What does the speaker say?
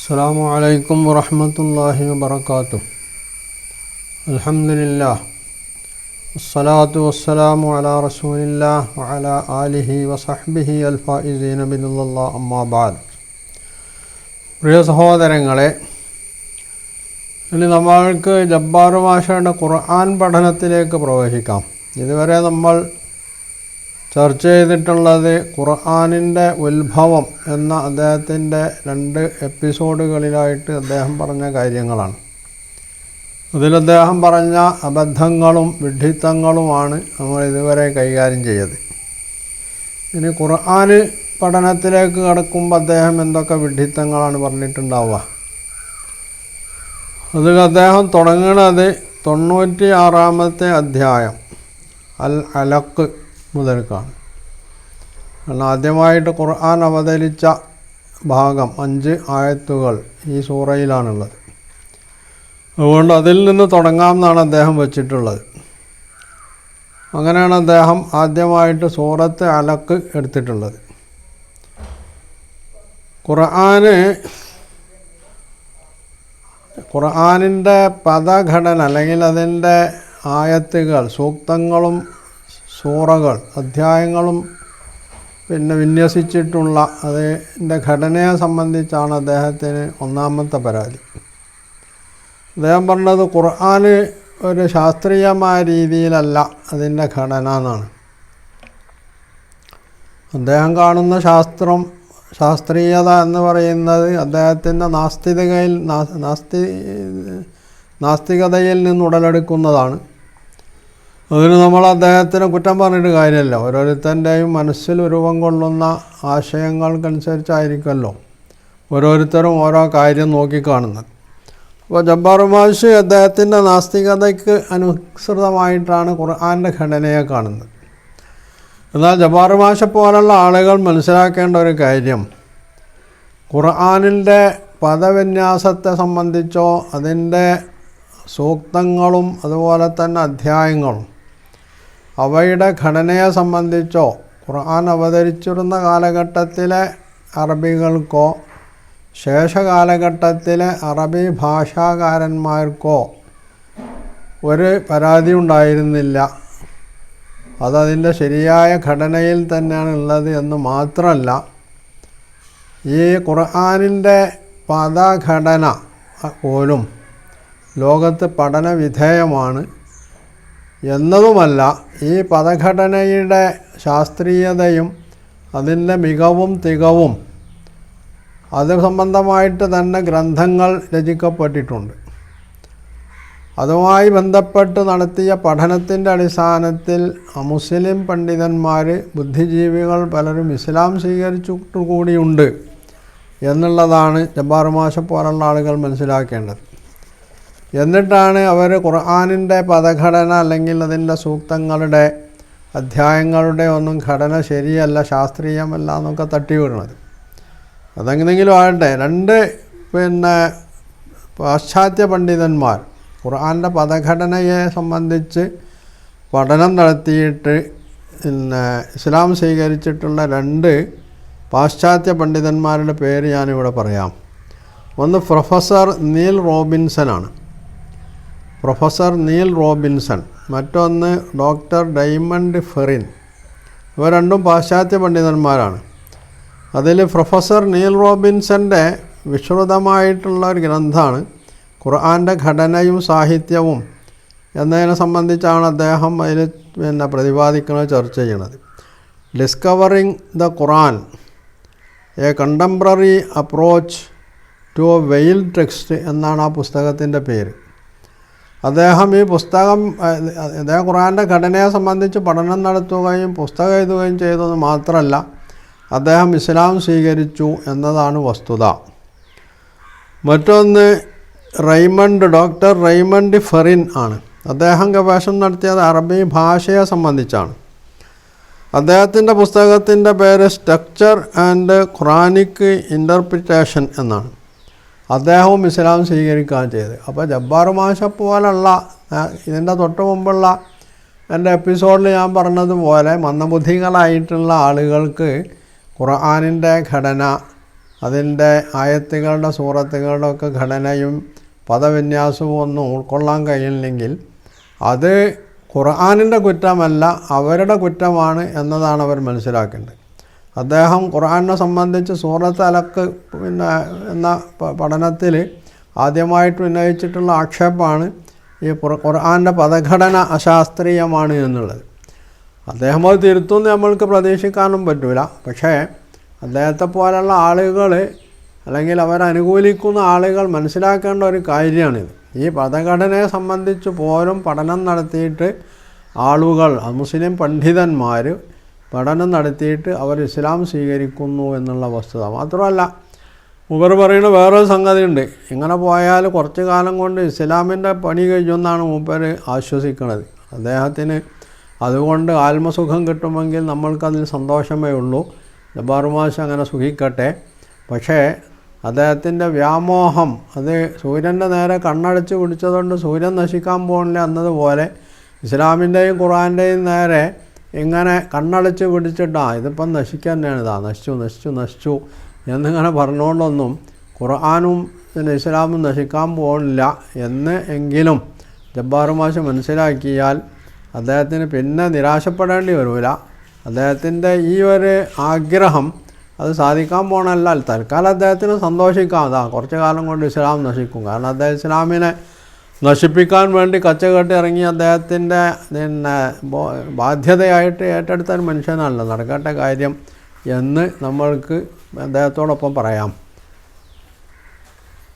السلام عليكم ورحمة الله وبركاته الحمد لله والصلاة والسلام على رسول الله وعلى آله وصحبه الفائزين بنظر الله أما بعد പ്രിയ സഹോദരങ്ങളെ ഇനി നമ്മൾക്ക് ജബ്ബാർ ഭാഷയുടെ ഖുർആൻ പഠനത്തിലേക്ക് പ്രവേശിക്കാം ഇതുവരെ നമ്മൾ ചർച്ച ചെയ്തിട്ടുള്ളത് ഖുർആാനിന്റെ ഉത്ഭവം എന്ന അദ്ദേഹത്തിന്റെ രണ്ട് എപ്പിസോഡുകളിലായിട്ട് അദ്ദേഹം പറഞ്ഞ കാര്യങ്ങളാണ്. അതിൽ അദ്ദേഹം പറഞ്ഞ അബദ്ധങ്ങളും വിഡ്ഢിത്തങ്ങളുമാണ് നമ്മൾ ഇതുവരെ കൈകാര്യം ചെയ്തത്. ഇനി ഖുർആൻ പഠനത്തിലേക്ക് കടക്കുമ്പോൾ അദ്ദേഹം എന്തൊക്കെ വിഡ്ഢിത്തങ്ങളാണ് പറഞ്ഞിട്ടുണ്ടാവുക? അതിൽ അദ്ദേഹം തുടങ്ങുന്നത് തൊണ്ണൂറ്റി ആറാമത്തെ അധ്യായം അൽ അലക്ക് മുതൽക്കാണ്. കാരണം ആദ്യമായിട്ട് ഖുർആൻ അവതരിച്ച ഭാഗം അഞ്ച് ആയത്തുകൾ ഈ സൂറയിലാണുള്ളത്. അതുകൊണ്ട് അതിൽ നിന്ന് തുടങ്ങാം എന്നാണ് അദ്ദേഹം വച്ചിട്ടുള്ളത്. അങ്ങനെയാണ് അദ്ദേഹം ആദ്യമായിട്ട് സൂറത്ത് അലക്ക് എടുത്തിട്ടുള്ളത്. ഖുർആന് ഖുർആാനിന്റെ പദഘടന അല്ലെങ്കിൽ അതിന്റെ ആയത്തുകൾ സൂക്തങ്ങളും സൂറകൾ അധ്യായങ്ങളും പിന്നെ വിന്യസിച്ചിട്ടുള്ള അതിന്റെ ഘടനയെ സംബന്ധിച്ചാണ് അദ്ദേഹത്തിന് ഒന്നാമത്തെ പരാതി. അദ്ദേഹം പറഞ്ഞത് ഖുർആൻ ഒരു ശാസ്ത്രീയമായ രീതിയിലല്ല അതിന്റെ ഘടന എന്നാണ്. അദ്ദേഹം കാണുന്ന ശാസ്ത്രം ശാസ്ത്രീയത എന്ന് പറയുന്നത് അദ്ദേഹത്തിന്റെ നാസ്തികതയിൽ നാസ്തി നാസ്തികതയിൽ നിന്ന് ഉടലെടുക്കുന്നതാണ്. അതിന് നമ്മൾ അദ്ദേഹത്തിന് കുറ്റം പറഞ്ഞിട്ട് കാര്യമല്ല. ഓരോരുത്തന്റെയും മനസ്സിൽ രൂപം കൊള്ളുന്ന ആശയങ്ങൾക്കനുസരിച്ചായിരിക്കുമല്ലോ ഓരോരുത്തരും ഓരോ കാര്യം നോക്കിക്കാണുന്നത്. അപ്പോൾ ജബ്ബാർ മാഷി അദ്ദേഹത്തിന്റെ നാസ്തികതയ്ക്ക് അനുസൃതമായിട്ടാണ് ഖുർആാന്റെ ഘടനയെ കാണുന്നത്. എന്നാൽ ജബ്ബാർ മാഷ പോലുള്ള ആളുകൾ മനസ്സിലാക്കേണ്ട ഒരു കാര്യം ഖുർആാനിന്റെ പദവിന്യാസത്തെ സംബന്ധിച്ചോ അതിന്റെ സൂക്തങ്ങളും അതുപോലെ തന്നെ അധ്യായങ്ങളും അവയുടെ ഘടനയെ സംബന്ധിച്ചോ ഖുർആൻ അവതരിച്ചിരുന്ന കാലഘട്ടത്തിലെ അറബികൾക്കോ ശേഷകാലഘട്ടത്തിലെ അറബി ഭാഷാകാരന്മാർക്കോ ഒരു പരാതി ഉണ്ടായിരുന്നില്ല. അതതിന്റെ ശരിയായ ഘടനയിൽ തന്നെയാണ് ഉള്ളത് എന്ന് മാത്രമല്ല ഈ ഖുർആാനിന്റെ പദഘടന പോലും ലോകത്ത് പഠന വിധേയമാണ് എന്നതുമല്ല ഈ പദഘടനയുടെ ശാസ്ത്രീയതയും അതിന്റെ മികവും തികവും അത് സംബന്ധമായിട്ട് തന്നെ ഗ്രന്ഥങ്ങൾ രചിക്കപ്പെട്ടിട്ടുണ്ട്. അതുമായി ബന്ധപ്പെട്ട് നടത്തിയ പഠനത്തിന്റെ അടിസ്ഥാനത്തിൽ മുസ്ലിം പണ്ഡിതന്മാർ ബുദ്ധിജീവികൾ പലരും ഇസ്ലാം സ്വീകരിച്ചിട്ട് കൂടിയുണ്ട് എന്നുള്ളതാണ് ജബ്ബാർ പോലുള്ള ആളുകൾ മനസ്സിലാക്കേണ്ടത്. എന്നിട്ടാണ് അവർ ഖുർആാനിന്റെ പദഘടന അല്ലെങ്കിൽ അതിന്റെ സൂക്തങ്ങളുടെ അധ്യായങ്ങളുടെ ഒന്നും ഘടന ശരിയല്ല ശാസ്ത്രീയമല്ല എന്നൊക്കെ തട്ടിവിടുന്നത്. അതെങ്ങനെങ്കിലും ആകട്ടെ രണ്ട് പിന്നെ പാശ്ചാത്യ പണ്ഡിതന്മാർ ഖുർആാന്റെ പദഘടനയെ സംബന്ധിച്ച് പഠനം നടത്തിയിട്ട് പിന്നെ ഇസ്ലാം സ്വീകരിച്ചിട്ടുള്ള രണ്ട് പാശ്ചാത്യ പണ്ഡിതന്മാരുടെ പേര് ഞാനിവിടെ പറയാം. ഒന്ന് പ്രൊഫസർ നീൽ റോബിൻസനാണ്. പ്രൊഫസർ നീൽ റോബിൻസൺ മറ്റൊന്ന് ഡോക്ടർ ഡൈമണ്ട് ഫെറിൻ. ഇവ രണ്ടും പാശ്ചാത്യ പണ്ഡിതന്മാരാണ്. അതിൽ പ്രൊഫസർ നീൽ റോബിൻസന്റെ വിശ്രുതമായിട്ടുള്ള ഒരു ഗ്രന്ഥമാണ് ഖുർആന്റെ ഘടനയും സാഹിത്യവും എന്നതിനെ സംബന്ധിച്ചാണ് അദ്ദേഹം അതിൽ പിന്നെ പ്രതിപാദിക്കുന്നത് ചർച്ച ചെയ്യുന്നത്. Discovering the Quran a contemporary approach to a veiled text എന്നാണ് ആ പുസ്തകത്തിന്റെ പേര്. അദ്ദേഹം ഈ പുസ്തകം അദ്ദേഹം ഖുറാന്റെ ഘടനയെ സംബന്ധിച്ച് പഠനം നടത്തുകയും പുസ്തകം എഴുതുകയും ചെയ്തത് മാത്രമല്ല അദ്ദേഹം ഇസ്ലാം സ്വീകരിച്ചു എന്നതാണ് വസ്തുത. മറ്റൊന്ന് റൈമണ്ട് ഡോക്ടർ റൈമണ്ട് ഫെറിൻ ആണ്. അദ്ദേഹം ഗവേഷണം നടത്തിയത് അറബി ഭാഷയെ സംബന്ധിച്ചാണ്. അദ്ദേഹത്തിന്റെ പുസ്തകത്തിന്റെ പേര് സ്ട്രക്ചർ ആൻഡ് ഖുറാനിക് ഇന്റർപ്രിറ്റേഷൻ എന്നാണ്. അദ്ദേഹവും ഇസ്ലാം സ്വീകരിക്കുകയാണ് ചെയ്തത്. അപ്പോൾ ജബ്ബാർ മാഷ പോലുള്ള ഇതിന്റെ തൊട്ട് മുമ്പുള്ള എന്റെ എപ്പിസോഡിൽ ഞാൻ പറഞ്ഞതുപോലെ മന്ദബുദ്ധികളായിട്ടുള്ള ആളുകൾക്ക് ഖുർആാനിന്റെ ഘടന അതിന്റെ ആയത്തുകളുടെ സൂറത്തുകളുടെ ഒക്കെ ഘടനയും പദവിന്യാസവും ഒന്നും ഉൾക്കൊള്ളാൻ കഴിയില്ലെങ്കിൽ അത് ഖുർആാനിന്റെ കുറ്റമല്ല അവരുടെ കുറ്റമാണ് എന്നതാണ് അവർ മനസ്സിലാക്കേണ്ടത്. അദ്ദേഹം ഖുർആാനെ സംബന്ധിച്ച് സൂറത്ത് അലക്ക് പിന്നെ എന്ന പഠനത്തിൽ ആദ്യമായിട്ട് ഉന്നയിച്ചിട്ടുള്ള ആക്ഷേപമാണ് ഈ ഖുർആാന്റെ പദഘടന അശാസ്ത്രീയമാണ് എന്നുള്ളത്. അദ്ദേഹം അത് തിരുത്തുമെന്ന് നമ്മൾക്ക് പ്രതീക്ഷിക്കാനും പറ്റില്ല പക്ഷേ അദ്ദേഹത്തെ പോലുള്ള ആളുകൾ അല്ലെങ്കിൽ അവരനുകൂലിക്കുന്ന ആളുകൾ മനസ്സിലാക്കേണ്ട ഒരു കാര്യമാണിത്. ഈ പദഘടനയെ സംബന്ധിച്ച് പോലും പഠനം നടത്തിയിട്ട് ആളുകൾ മുസ്ലിം പണ്ഡിതന്മാർ പഠനം നടത്തിയിട്ട് അവർ ഇസ്ലാം സ്വീകരിക്കുന്നു എന്നുള്ള വസ്തുത. മാത്രമല്ല മൂപ്പർ പറയുന്ന വേറൊരു സംഗതിയുണ്ട്. ഇങ്ങനെ പോയാൽ കുറച്ച് കാലം കൊണ്ട് ഇസ്ലാമിന്റെ പണി കഴിഞ്ഞെന്നാണ് മൂപ്പർ ആശ്വസിക്കുന്നത് അദ്ദേഹത്തിന് അതുകൊണ്ട് ആത്മസുഖം കിട്ടുമെങ്കിൽ നമ്മൾക്കതിൽ സന്തോഷമേ ഉള്ളൂ. ജബാറുമാഷ് അങ്ങനെ സുഖിക്കട്ടെ. പക്ഷേ അദ്ദേഹത്തിന്റെ വ്യാമോഹം അത് സൂര്യന്റെ നേരെ കണ്ണടച്ച് പിടിച്ചതുകൊണ്ട് സൂര്യൻ നശിക്കാൻ പോകണില്ല എന്നതുപോലെ ഇസ്ലാമിന്റെയും ഖുറാന്റെയും നേരെ ഇങ്ങനെ കണ്ണടച്ച് പിടിച്ചിട്ടാ ഇതിപ്പം നശിക്കാൻ തന്നെയാണ്. ഇതാ നശിച്ചു നശിച്ചു നശിച്ചു. എന്നിങ്ങനെ പറഞ്ഞുകൊണ്ടൊന്നും ഖുർആാനും പിന്നെ ഇസ്ലാമും നശിക്കാൻ പോകുന്നില്ല എന്ന് എങ്കിലും ജബ്ബാർ മാഷ് മനസ്സിലാക്കിയാൽ അദ്ദേഹത്തിന് പിന്നെ നിരാശപ്പെടേണ്ടി വരില്ല അദ്ദേഹത്തിന്റെ ഈ ഒരു ആഗ്രഹം അത് സാധിക്കാൻ പോകണമല്ല തൽക്കാലം അദ്ദേഹത്തിന് സന്തോഷിക്കാം. അതാ കുറച്ച് കാലം കൊണ്ട് ഇസ്ലാം നശിക്കും. കാരണം അദ്ദേഹം ഇസ്ലാമിനെ നശിപ്പിക്കാൻ വേണ്ടി കച്ചകെട്ടി ഇറങ്ങി അദ്ദേഹത്തിന്റെ പിന്നെ ബാധ്യതയായിട്ട് ഏറ്റെടുത്താൽ മനുഷ്യനല്ല. നടക്കേണ്ട കാര്യം എന്ന് നമ്മൾക്ക് അദ്ദേഹത്തോടൊപ്പം പറയാം.